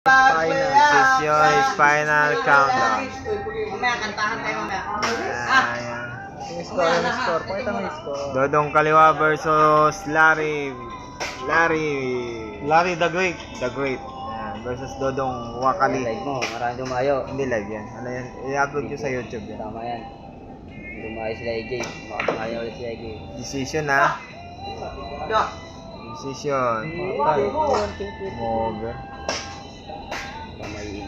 Decision is final countdown. Mamaya, kantahan tayo mamaya. Ayan. Yung score, yung score. Pakita mo yung score. Dodong Kaliwa versus Larry. Larry. Larry the Great. The Great. Ayan. Versus Dodong Wakali. Live mo, marami dumayo. Hindi live yan. Ano yan? I-upload nyo sa YouTube yan. Tama yan. Dumayo sila AJ. Makapangaya ulit si AJ. Decision ha. Decision. Mover. Pamayin.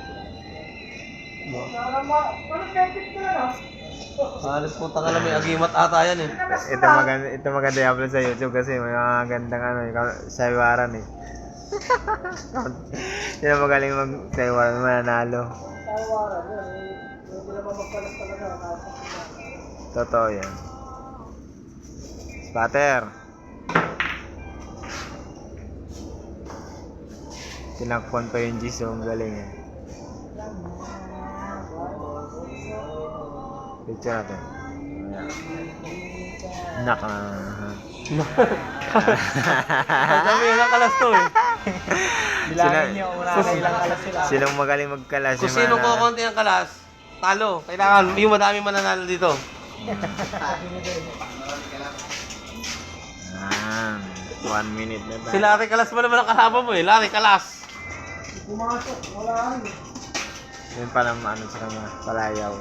Halos punta ka lang may agimat ata yan eh. Ito maganda, ito maganda i-upload sa YouTube kasi may mga gandang ano, saywaran eh. Sino magaling mag saywaran, mananalo. Totoo yan. Spatter. Tinakpan pa yung Jisoo, ang galing eh. Picture natin. Nak na. Ang dami yung nakalas to eh. Bilangin niyo kung wala na ilang kalas sila. Sinong magaling magkalas? Kung yung sino ko konti ang kalas, talo. Kailangan yung madami mananalo dito. Ah, one minute na Si Larry Kalas pa naman ang kasama mo eh. Larry Kalas. Yun pa naman ano sila mga palayaw.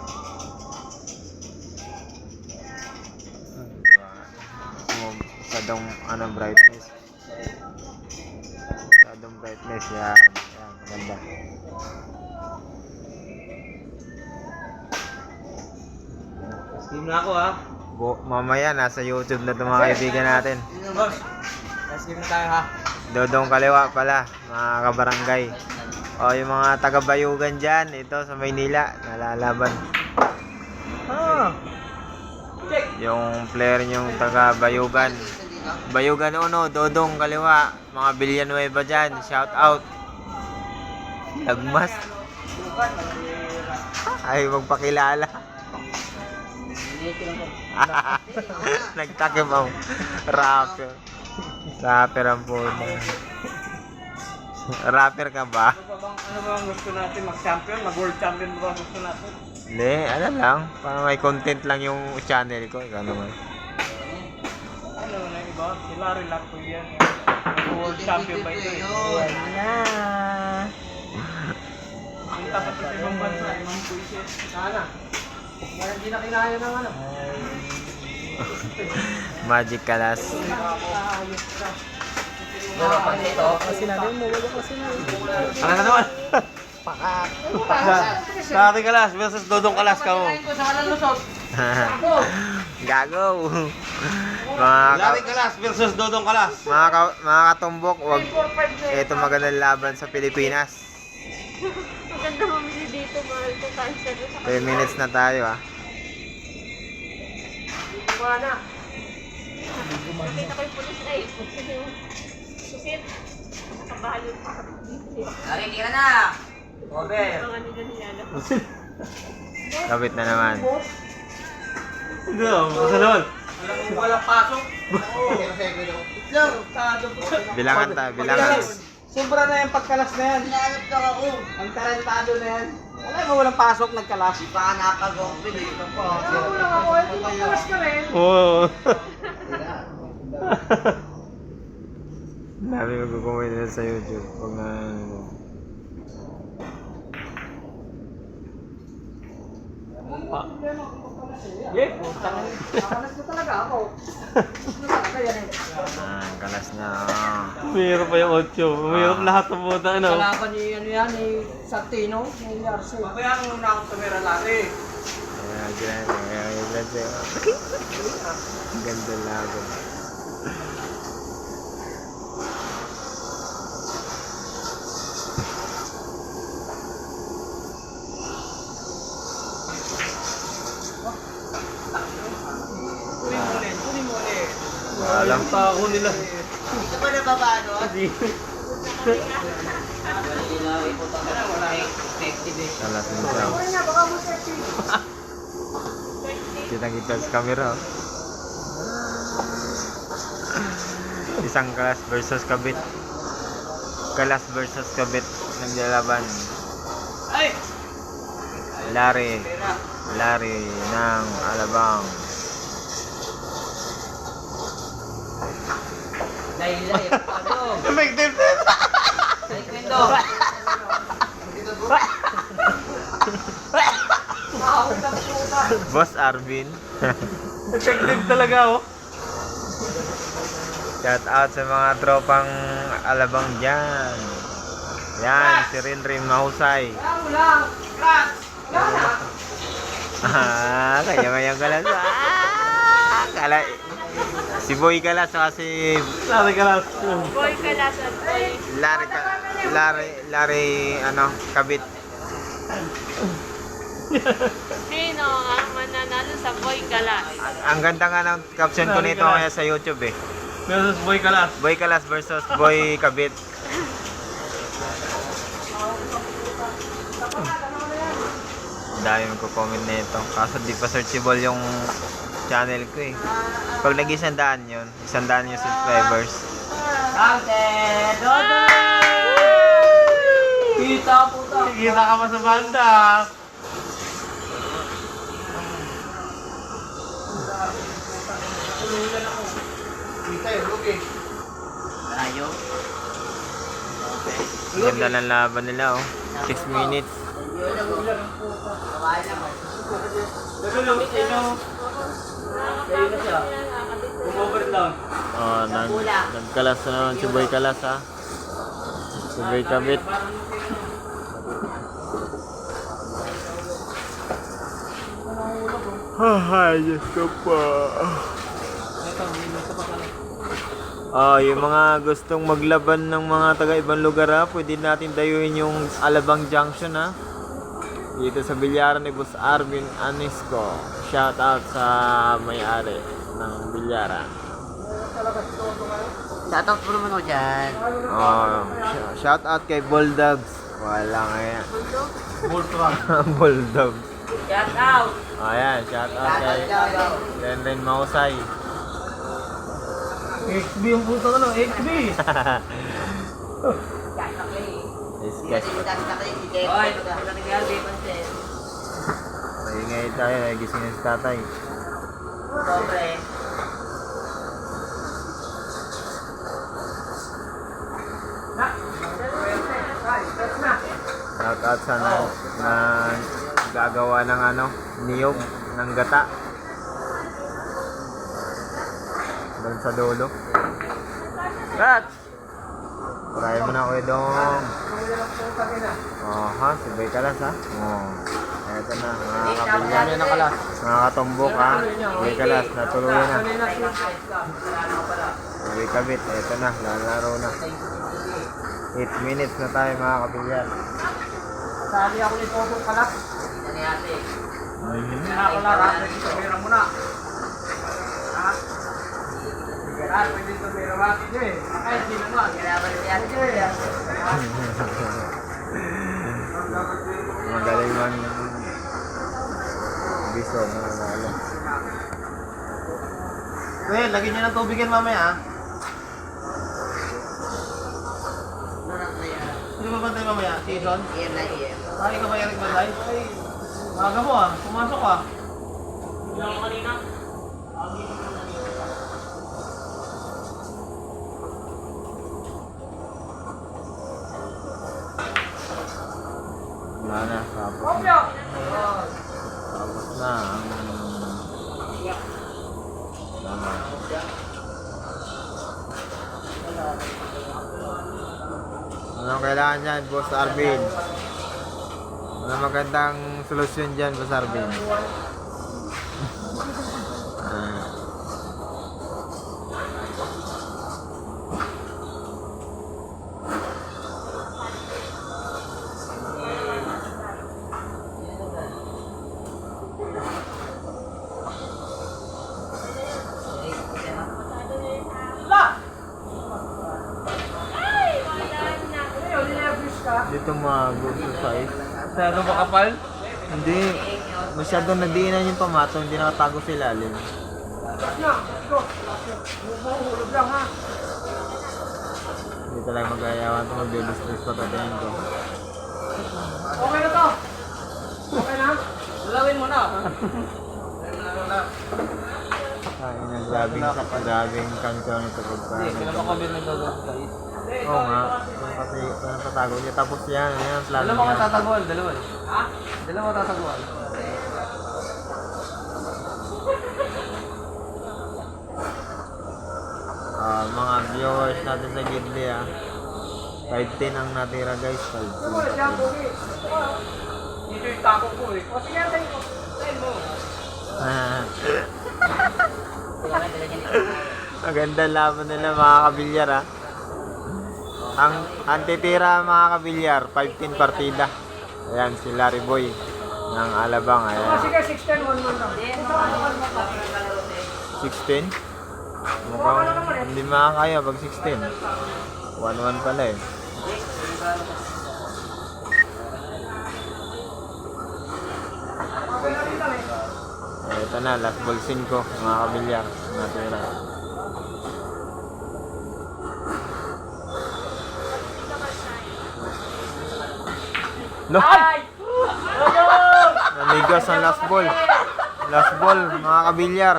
Sadong ano brightness. Sadong brightness yan. Yan, maganda. Team na ako ha. Bu mamaya nasa YouTube na itong mga kaibigan natin. Boss. Let's game na tayo ha. Dodong Kaliwa pala, mga kabarangay. O yung mga taga-bayugan dyan, ito sa Maynila, nalalaban. Ah. Yung player yung taga-bayugan. Bayugan Uno, Dodong Kaliwa, mga Villanueva dyan, shout out. Lagmas. Ay, magpakilala. Nagtakip ang rapper. Rapper ang puno. Rapper ka ba? Ano ba bang, ano ba ang gusto natin? Mag-champion? Mag-world champion ba ang gusto natin? Hindi, ano lang. Parang may content lang yung channel ko. Ikaw naman. Ano na yung iba? Si Larry lang po yan. World champion ba ito eh? na. Ang tapat sa ibang bansa, ibang puisit. Sana. Hindi na kinaya ng ano. Magic Kalas. Kasi na rin mo, wala kasi na Ano na naman? Pakak. Larry Kalas versus Dodong Kalas ka mo. Gago. mga, ka, Larry Kalas versus Dodong Kalas. mga, ka, mga katumbok, wag, ito magandang laban sa Pilipinas. Maganda mamili dito, mahal ko cancer. 10 minutes na tayo ah. Nakita ko yung pulis na eh. Yung susit. Nakabalot pa kami dito. Lari, tira na. Over. Mga nila nilala. Kapit na naman. Hindi oh, basta naman. Walang pasok. Bilangan tayo, bilangan. Sobra na yung pagkalas na yan. Hinahanap ka ako. Ang tarantado na yan. Wala mo walang pasok, nagkalas. Di pa ka napag-open eh. Oo. Dami magkukomment na sa YouTube. Pag na... Yeah, putang. Nakalas na talaga ako. Ah, kalas na. ah. Mayroon pa yung 8. Mayroon lahat ng puta. Ano? Kalaban ni ano yan, ni Santino, ni Yarse. Kaya mo na ako tumira lari. Ayan. Ayan, dyan siya. Ang Ganda laban. Kunin mo ulit, kunin mo ulit. Walang pa ako nila. Dito ba nababa, no? Kalas na siya. Kitang-kita sa camera. oh. Isang kalas versus kabit. Kalas versus kabit. naglalaban. Lari. Lari ng Alabang. Dahil lang, ano? Effective din! Ay, kwento. Boss Arvin. Effective talaga, oh. Shout out sa mga tropang Alabang dyan. Yan, si Rinrin Mahusay. Ah, kanya-kanya kalas. Ah, kala, si Boy kalas saka si Lari ka lang. Boy kalasan, boy. Larry, ka, Larry, Larry, ano, kabit. Sino ang mananalo sa boy kalas? Ang ganda nga ng caption ko nito kaya sa YouTube eh. Versus Boy Kalas. Boy Kalas versus Boy Kabit. Ang dami magko-comment na ito. Kaso di pa searchable yung channel ko eh. Pag nag isang daan yun, isang daan yung subscribers. Counted! Dodo! Kita puta! Kita ka pa sa banda. Tayo. Ang ganda ng laban nila oh. 6 minutes. Tayo na siya. Umover down. Oh, nag, nagkalas na naman si Boy Kalas ha. Si Boy Kabit. Ay, Diyos ko po. Ah, yung mga gustong maglaban ng mga taga ibang lugar ha, pwede natin dayuin yung Alabang Junction ha. Dito sa bilyaran ni Boss Arvin Anisco. Shout out sa may-ari ng bilyaran. Shoutout po naman ako dyan. Oh, sh- shout out kay Bulldogs. Wala nga yan. Voltron. Bulldogs. Shout out! Oh, yan. Shout out kay Renren Mausay. XB yung puto ano, XB. Discuss. Oy, ni Galbi, pansin. Maingay tayo. Nagising na si tatay. Pobre. Shout out sa na, na gagawa ng ano, niyog ng gata. Doon sa dulo. Rat! Try mo na kuya dong. Oh, ha? Sabay ka lang ha? Oh. Eto na, mga kabilyan. Na? Mga katumbok ha? Sabay ka lang, natuloy na. Sabay kabit, eto na, lalaro na. 8 minutes na tayo mga kabilyan. Sali ako nito kalas. Ano yate? Nakakalala. Pera mo na. Pera, pwede ito pera natin nyo eh. Ay, hindi naman. Kailangan ni yate. Magaling man biso na nanalo. Well, lagyan niyo ng tubig yan mamaya ah. Sino ba bantay mamaya? Season? Iyan na iyan. Ay, ka ba Eric Banday? Ay, maga mo ah. Pumasok ah. Wala na, tapos na. Tapos na ang... Tama. Anong kailangan dyan, Boss Arvin? Ano magandang solusyon dyan, Boss Arvin? Dito mga good size. Masyado ba kapal? Hindi. Masyado nadiinan yung tomato, hindi nakatago sa ilalim. Hindi talaga mag-ayawan ito, mag-business pa tatayin ko. Okay na to! Okay na? Lalawin mo na! Ay, naggrabing sa grabing kanto nito pagkain. Hindi, kailan pa kami nagagawin guys? Oo nga. Kasi yung tatago niya. Tapos yan, yan plano Dalawa ka tataguan, dalawa. Ha? Dalawa tataguan. Ah, mga viewers natin sa Gidli ah. 510 ang natira guys. 510. Dito yung tako ko eh. O sige, tayo mo. Tayo mo. Ah. Maganda laban nila mga kabilyar ah. Ang ang titira mga kabilyar, 5-10 partida. Ayan si Larry Boy ng Alabang. Ayan. sige, 610, 1 man lang. 16? Mukhang hindi makakaya pag 16. 1-1 pala eh. Ito na, last ball 5 mga kabilyar. Natira. No! Namigas ang last ball. Last ball, mga kabilyar.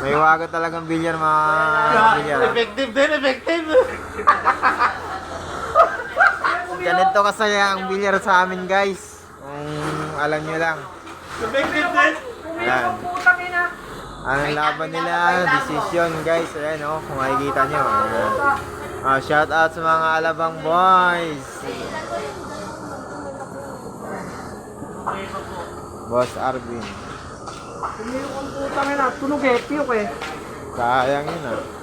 May waga talagang bilyar, mga kabilyar. Effective din, effective! Ganito kasaya ang bilyar sa amin, guys. Kung alam nyo lang. Effective din! Ayan. Ang laban nila, decision, guys. Ayan, oh, kung makikita nyo. Ayan. Ah, shout out sa mga Alabang boys. Boss Arvin. Tumiyok ang putang ina. Tunog eh, piyok eh. Sayang yun ah.